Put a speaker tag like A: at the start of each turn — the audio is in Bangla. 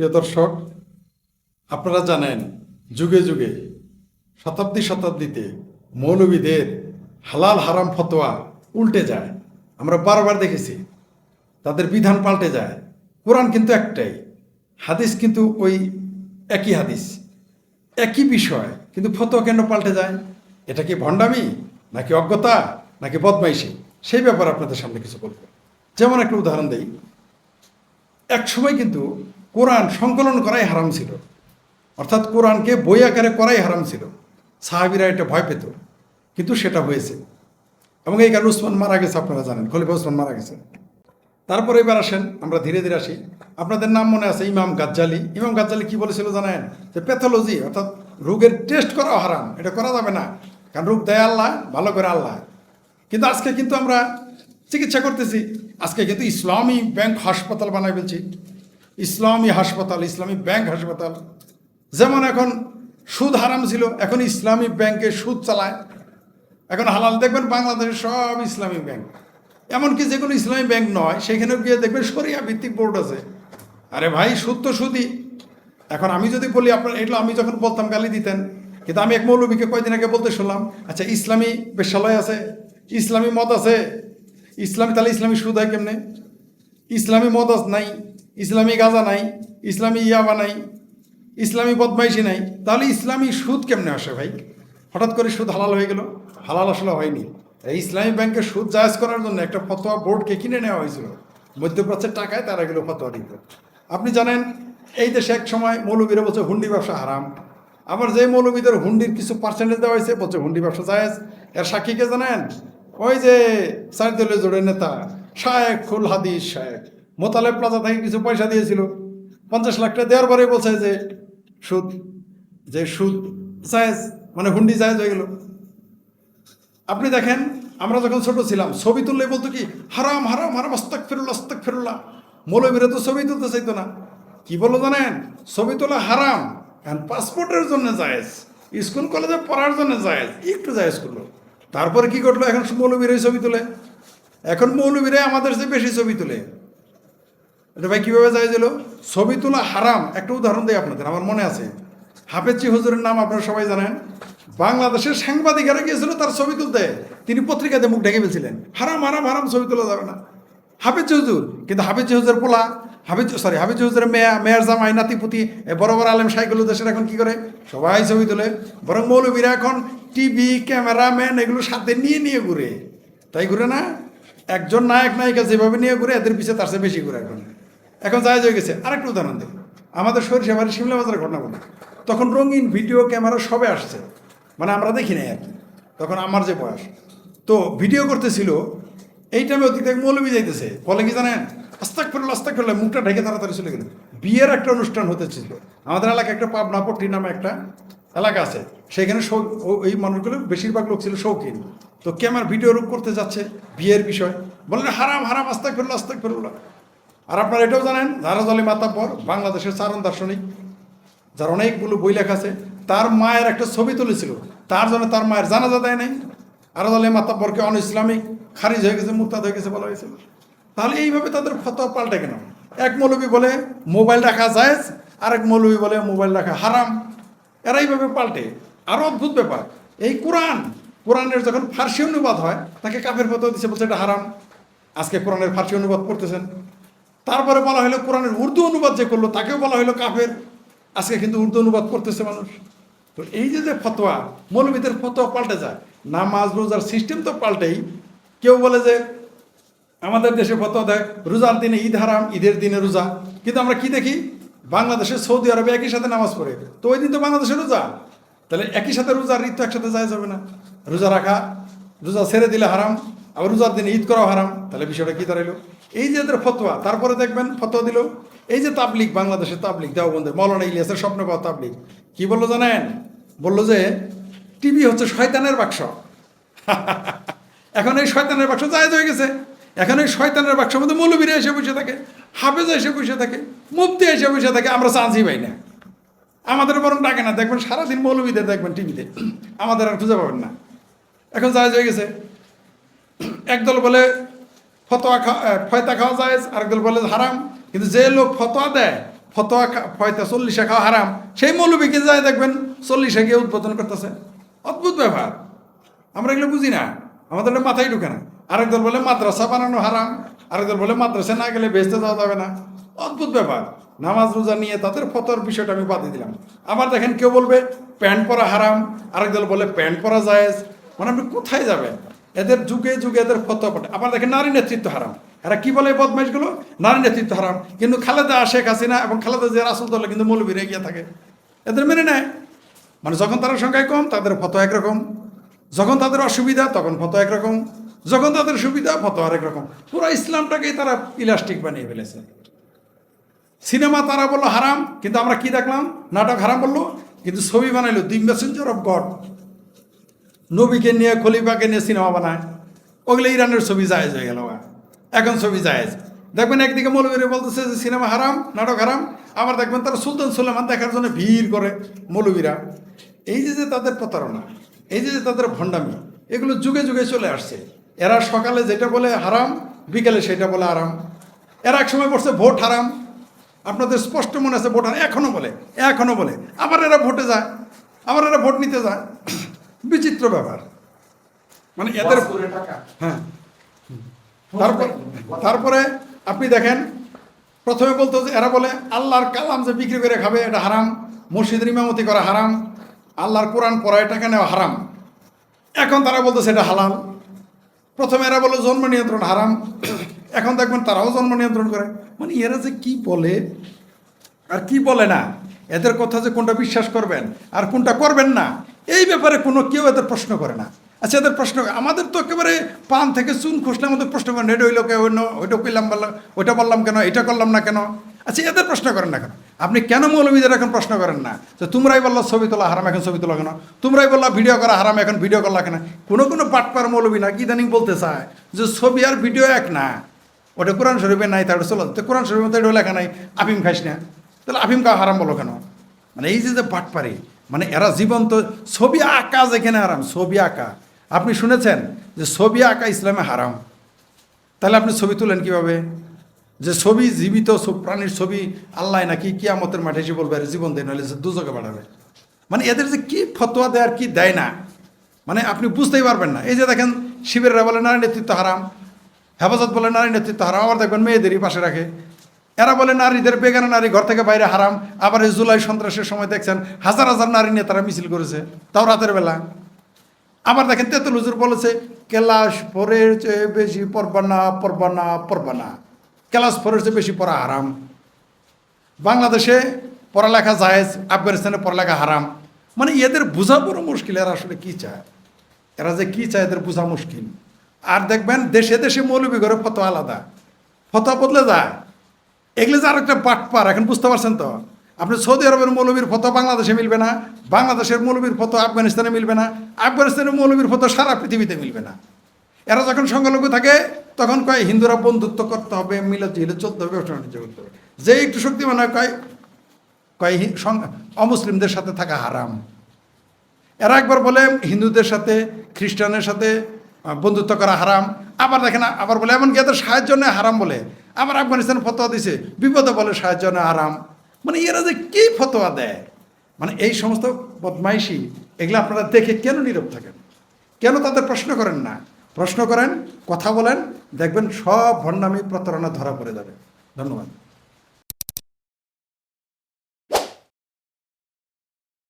A: প্রিয় দর্শক, আপনারা জানেন, যুগে যুগে, শতাব্দী শতাব্দীতে মৌলবীদের হালাল হারাম ফতোয়া উল্টে যায়। আমরা বারবার দেখেছি, তাদের বিধান পাল্টে যায়। কোরআন কিন্তু একটাই, হাদিস কিন্তু ওই একই হাদিস, একই বিষয়, কিন্তু ফতোয়া কেন পাল্টে যায়? এটা কি ভণ্ডামি, নাকি অজ্ঞতা, নাকি বদমাইশি? সেই ব্যাপারে আপনাদের সামনে কিছু বলব। যেমন একটা উদাহরণ দেই। এক সময় কিন্তু কোরআন সংকলন করাই হারাম ছিল। অর্থাৎ কোরআনকে বই আকারে করাই হারাম ছিল। সাহাবিরা এটা ভয় পেত, কিন্তু সেটা হয়েছে। এবং এই কারণে উসমান মারা গেছে, আপনারা জানেন, খলিফা উসমান মারা গেছে তারপরে এবার আসেন, আমরা ধীরে ধীরে আসি। আপনাদের নাম মনে আছে, ইমাম গাজ্জালি। ইমাম গাজ্জালি কি বলেছিল জানেন? যে প্যাথোলজি, অর্থাৎ রোগের টেস্ট করাও হারাম, এটা করা যাবে না। কারণ রোগ দেয় আল্লাহ, ভালো করে আল্লাহ। কিন্তু আজকে কিন্তু আমরা চিকিৎসা করতেছি। আজকে কিন্তু ইসলামী ব্যাংক হাসপাতাল বানাই ফেলছি। ইসলামী হাসপাতাল, ইসলামী ব্যাংক হাসপাতাল। যেমন এখন সুদ হারাম ছিল, এখন ইসলামী ব্যাংকে সুদ চালায়। এখন হালাল দেখবেন বাংলাদেশের সব ইসলামী ব্যাংক। এমনকি যে কোনো ইসলামী ব্যাংক নয়, সেখানেও গিয়ে দেখবেন সরিয়া ভিত্তিক বোর্ড আছে। আরে ভাই, সুদ তো সুদই। এখন আমি যদি বলি আপনার, এগুলো আমি যখন বলতাম গালি দিতেন, কিন্তু আমি এক মৌলবীকে কয়দিন আগে বলতে শুনলাম আচ্ছা ইসলামী বেশ্যালয় আছে, ইসলামী মদ আছে। ইসলামী, তাহলে ইসলামী সুদ হয় কেমনে? ইসলামী আস- নাই। ইসলামী গাজা নাই, ইসলামী ইয়াবা নাই, ইসলামী বদমাইশি নাই, তাহলে ইসলামী সুদ কেমনে আসে ভাই? হঠাৎ করে সুদ হালাল হয়ে গেল? হালাল আসলে হয়নি। এই ইসলামী ব্যাংকের সুদ জায়েজ করার জন্য একটা ফতোয়া বোর্ডকে কিনে নেওয়া হয়েছিল? মধ্যপ্রাচ্যের টাকায় তারা গেলো ফতোয়া দিত। আপনি জানেন, এই দেশে এক সময় মৌলবীরা বলছে, হুন্ডি ব্যবসা হারাম। আবার যে মৌলবীদের হুন্ডির কিছু পার্সেন্টেজ দেওয়া হয়েছে, বলছে, হুন্ডি ব্যবসা জায়েজ। এর সাক্ষীকে জানেন? ওই যে দলের জোড়ের নেতা শায়েক ফুল হাদিস শায়েক মোতালেব প্লাজা থেকে কিছু পয়সা দিয়েছিল। পঞ্চাশ লাখ টাকা দেওয়ার পরে বলছে যে, সুদ যে সুদ জায়েজ মানে হুন্ডি জায়েজ হয়ে গেল। আপনি দেখেন, আমরা যখন ছোট ছিলাম, ছবি তুললে বলতো কি, হারাম হারাম হারাম আস্তাক ফেরুল্লা আস্তাক ফেরুল্লা মৌলবীরা তো ছবি তুলতে চাইতো না। কি বলো জানেন? ছবি তোলা হারাম। এখন পাসপোর্টের জন্য জায়েজ, স্কুল, কলেজে পড়ার জন্য জায়েজ, একটু জায়েজ করল। তারপরে কি করল এখন মৌলবীরাই ছবি তোলে। এখন মৌলবীরাই আমাদের চেয়ে বেশি ছবি তোলে। এটা ভাই কীভাবে যায় দিল ছবি তোলা হারাম, একটা উদাহরণ দিই আপনাদের, আমার মনে আছে। হাফেজি হুজুরের নাম আপনারা সবাই জানেন। বাংলাদেশের সাংবাদিকেরা গিয়েছিল, তার ছবি তুলতে। তিনি পত্রিকাতে মুখ ঢেকে ফেলছিলেন। হারাম হারাম হারাম ছবি তোলা যাবে না। হাফেজি হুজুর, কিন্তু হাফেজি হুজুর পোলা। হাফেজ সরি হাফেজি হুজুরের মেয়া, মেয়ার জামাই নাতিপুতি এ বড় বড় আলেম সাইকেল দেশের এখন কি করে? সবাই ছবি তোলে। বরং মৌলবীরা এখন টিভি ক্যামেরাম্যান এগুলো সাথে নিয়ে নিয়ে ঘুরে। তাই ঘুরে না? একজন নায়ক, নায়িকা যেভাবে নিয়ে ঘুরে, এদের পিছিয়ে তার চেয়ে বেশি ঘুরে এখন। এখন যায় হয়ে গেছে। আরেকটা উদাহরণ দেখুন আমাদের সরিষা বাড়ি শিমলা বাজারের ঘটনা বলি। তখন রঙিন ভিডিও ক্যামেরা সবে আসছে। মানে আমরা দেখি নাই আর কি। তখন আমার যে বয়স। তো ভিডিও করতেছিল, এই টাইমে অতীত এক মৌলবি যাইতেছে। বলে কি জানেন? আস্তাক ফেরল আস্তাক ফেরল মুখটা ঢেকে তাড়াতাড়ি চলে গেল। বিয়ের একটা অনুষ্ঠান হতেছিল। আমাদের এলাকায় একটা পাবনা পট্টি নামে একটা এলাকা আছে। সেখানে ওই মানুষগুলো বেশিরভাগ লোক ছিল শৌখিন। তো ক্যামেরা ভিডিও রূপ করতে যাচ্ছে বিয়ের বিষয়। বললেন, হারাম হারাম আস্তাক ফেরল আস্তাক ফেরল আর আপনারা এটাও জানেন জারাজ আলী মাতাব্বর বাংলাদেশের চারণ দার্শনিক, যার অনেকগুলো বই লেখা আছে, তার মায়ের একটা ছবি তুলেছিল। তার জন্য তার মায়ের জানাজা দেয় নাই। আরাজ আলী মাতাব্বরকে অন ইসলামিক খারিজ হয়ে গেছে মুরতাদ হয়ে গেছে বলা হয়েছিল। তাহলে এইভাবে তাদের ফতোয়া পাল্টে কেন? এক মৌলবী বলে, মোবাইল রাখা জায়েজ আরেক মৌলবী বলে, মোবাইল রাখা হারাম এরা এইভাবে পাল্টে। আরও অদ্ভুত ব্যাপার, এই কোরআন, কোরআনের যখন ফার্সি অনুবাদ হয়, তাকে কাফের ফতোয়া দিচ্ছে বলছে এটা হারাম। আজকে কোরআনের ফার্সি অনুবাদ করতেছেন তারপরে বলা হলো কোরআনের উর্দু অনুবাদ যে করল, তাকেও বলা হলো কাফের। আজকে কিন্তু উর্দু অনুবাদ করতেছে মানুষ। তো এই যে যে ফতোয়া, মৌলবীদের ফতোয়া পাল্টে যায়। নামাজ, রোজার সিস্টেম তো পাল্টেই। কেউ বলে যে, আমাদের দেশে ফতোয়া দেয়, রোজার দিনে ঈদ হারাম, ঈদের দিনে রোজা। কিন্তু আমরা কি দেখি? বাংলাদেশে সৌদি আরবে একই সাথে নামাজ পড়ে। তো ওই দিন তো বাংলাদেশে রোজা। তাহলে একই সাথে রোজার ঈদ একসাথে যায় যাবে না। রোজা রাখা, রোজা ছেড়ে দিলে হারাম। আবার রোজার দিনে ঈদ করাও হারাম। তাহলে বিষয়টা কি দাঁড়াইলো? এই যে এদের ফতোয়া, তারপরে দেখবেন ফতোয়া দিল। এই যে তাবলিক বাংলাদেশের তাবলিক দেওবন্দের, মৌলানা ইলিয়াসের স্বপ্ন পাওয়া তাবলিক কি বলল জানেন? বলল যে, টিভি হচ্ছে শয়তানের বাক্স। এখন এই শয়তানের বাক্স জায়জ হয়ে গেছে। এখন এই শয়তানের বাক্সের মধ্যে মৌলবীরা এসে বসে থাকে হাফেজ এসে বসে থাকে, মুফতি এসে বসে থাকে, আমরা চান্সই পাই না। আমাদের বরং ডাকে না। দেখবেন সারাদিন মৌলবীদের দেখবেন টিভিতে। আমাদের আর খুঁজে পাবেন না। এখন জায়জ হয়ে গেছে। একদল বলে ফতোয়া খা ফয়তা খাওয়া যায় আরেকদল বলে হারাম। কিন্তু যে লোক ফতোয়া দেয়, ফতোয়া ফয়তা চল্লিশে খাওয়া হারাম, সেই মৌলবীকে যায় দেখবেন চল্লিশে গিয়ে উদ্বোধন করতেছে। অদ্ভুত ব্যাপার। আমরা এগুলো বুঝি না। আমাদের মাথায় ঢুকে না। আরেক দল বলে মাদ্রাসা বানানো হারাম আরেক দল বলে মাদ্রাসা না গেলে বেচতে যাওয়া যাবে না। অদ্ভুত ব্যাপার। নামাজ রোজা নিয়ে তাদের ফতোর বিষয়টা আমি বাদ দিলাম। আবার দেখেন কেউ বলবে, প্যান্ট পরা হারাম আরেক দল বলে প্যান্ট পরা জায়েজ। মানে আপনি কোথায় যাবেন? এদের যুগে যুগে এদের ফতোয়া পটে আবার দেখেন নারী নেতৃত্ব হারাম। এরা কি বলে বদমাইশগুলো? নারী নেতৃত্ব হারাম। কিন্তু খালেদা, শেখ হাসিনা এবং খালেদা জিয়া রাসুল দলে কিন্তু মৌলবীর এগিয়ে থাকে। এদের মেনে নেয়। মানে যখন তারা সংখ্যায় কম, তাদের ফটো একরকম। যখন তাদের অসুবিধা, তখন ফটো একরকম। যখন তাদের সুবিধা ফটো আরেক রকম। পুরো ইসলামটাকেই তারা ইলাস্টিক বানিয়ে ফেলেছে। সিনেমা তারা বলল হারাম, কিন্তু আমরা কি দেখলাম? নাটক হারাম বলল, কিন্তু ছবি বানাইলো। The messenger of God. নবীকে নিয়ে, খলিফাকে নিয়ে সিনেমা বানায়। ওগুলো ইরানের ছবি জায়েজ হয়ে গেল এখন ছবি জায়েজ। দেখবেন একদিকে মৌলবীরা বলতেছে যে সিনেমা হারাম, নাটক হারাম। আবার দেখবেন তারা সুলতান সুলেমান দেখার জন্য ভিড় করে মৌলবীরা। এই যে যে তাদের প্রতারণা, এই যে যে তাদের ভণ্ডামি, এগুলো যুগে যুগে চলে আসছে। এরা সকালে যেটা বলে হারাম, বিকেলে সেটা বলে আরাম। এরা এক সময় বলছে ভোট হারাম। আপনাদের স্পষ্ট মনে আছে ভোট হারাম। এখনও বলে এখনও বলে। আবার এরা ভোটে যায়, আবার এরা ভোট নিতে যায়। বিচিত্র ব্যাপার। মানে এদের হ্যাঁ। তারপর তারপরে আপনি দেখেন প্রথমে বলতো যে এরা বলে আল্লাহর কালাম যে বিক্রি করে খাবে এটা হারাম। মসজিদের ইমামতি করা হারাম। আল্লাহর কোরআন পড়া টাকা নেওয়া হারাম। এখন তারা বলতেছে এটা হালাল। প্রথমে এরা বলে জন্ম নিয়ন্ত্রণ হারাম। এখন দেখবেন তারাও জন্ম নিয়ন্ত্রণ করে। মানে এরা যে কি বলে আর কি বলে না? এদের কথা যে কোনটা বিশ্বাস করবেন আর কোনটা করবেন না? এই ব্যাপারে কোনো কেউ এদের প্রশ্ন করে না। আচ্ছা এদের প্রশ্ন, আমাদের তো একেবারে পান থেকে চুন খুসলে আমাদের প্রশ্ন করেন, এটা হইল কে অন্য? ওইটা কইলাম বললাম, ওইটা বললাম কেন? এটা করলাম না কেন? আচ্ছা এদের প্রশ্ন করেন না কেন? আপনি কেন মৌলবীদের এখন প্রশ্ন করেন না? যে তোমরাই বলল ছবি তোলা হারাম, এখন ছবি তোলা কেন? তোমরাই বললা ভিডিও করা হারাম, এখন ভিডিও করলা কেন? কোনো কোনো পাটপার মৌলবী না, কি জানি বলতে চায় যে ছবি আর ভিডিও এক না? ওটা কোরআন শরীফে নাই, তাহলে চলো, তো কোরআন শরীফের মধ্যে এটা লেখা নাই, আফিম খাইস না। তাহলে আফিম খাওয়া হারাম বলো কেন? মানে এই যে যে পাটপারি মানে এরা জীবন্ত, ছবি আঁকা যেখানে হারাম, ছবি আঁকা। আপনি শুনেছেন যে ছবি আঁকা ইসলামে হারাম? তাহলে আপনি ছবি তুলেন কীভাবে? যে ছবি জীবিত প্রাণীর ছবি আল্লাহ নাকি কিয়ামতের মাঠে এসে বলবে জীবন দেয় নাহলে দুজকে বাড়াবে। মানে এদের যে কি ফতোয়া দেয় আর কি দেয় না? মানে আপনি বুঝতেই পারবেন না। এই যে দেখেন, শিবিররা বলে, নারী নেতৃত্ব হারাম। হেফাজত বলে, নারী নেতৃত্ব হারাম। আবার দেখবেন মেয়েদেরই পাশে রাখে। এরা বলে নারীদের বেগানা নারী ঘর থেকে বাইরে হারাম। আবার এই জুলাই সন্ত্রাসের সময় দেখছেন হাজার হাজার নারী নিয়ে তারা মিছিল করেছে, তাও রাতের বেলা। আবার দেখেন তেতুল হুজুর বলেছে, ক্লাস ফোরের চেয়ে বেশি পড়বা না পড়বা না ক্লাস ফোরের চেয়ে বেশি পড়া হারাম। বাংলাদেশে পড়ালেখা জায়েজ, আফগানিস্তানে পড়ালেখা হারাম। মানে এদের বোঝা বড় মুশকিল, এরা আসলে কি চায়? এরা যে কী চায় এদের বোঝা মুশকিল। আর দেখবেন দেশে দেশে মৌলবী ঘরে ফটো আলাদা। ফটো বদলে যায়। এগুলো যে আরেকটা বাটপার এখন বুঝতে পারছেন তো? আপনি সৌদি আরবের মৌলবীর ফটো বাংলাদেশে মিলবে না, বাংলাদেশের মৌলবীর ফটো আফগানিস্তানে মিলবে না, আফগানিস্তানের মৌলবীর ফটো সারা পৃথিবীতে মিলবে না। এরা যখন সংখ্যালঘু থাকে, তখন কয়, হিন্দুরা বন্ধুত্ব করতে হবে মিলে জিলে চলতে হবে ব্যবসা বাণিজ্য করতে হবে। যে একটু শক্তিমান হয়, কয় কয় অমুসলিমদের সাথে থাকা হারাম। এরা একবার বলে, হিন্দুদের সাথে, খ্রিস্টানের সাথে বন্ধুত্ব করা হারাম। আবার দেখেন আবার বলে, এমনকি এদের সাহায্য নেয় হারাম বলে। আবার আফগানিস্তান ফতোয়া দিছে, বিপদে বলে সাহায্য নেয় হারাম। মানে এরা যে কী ফতোয়া দেয়? মানে এই সমস্ত বদমাইশি, এগুলো আপনারা দেখে কেন নীরব থাকেন? কেন তাদের প্রশ্ন করেন না? প্রশ্ন করেন, কথা বলেন, দেখবেন সব ভণ্ডামি প্রতারণা ধরা পড়ে যাবে। ধন্যবাদ।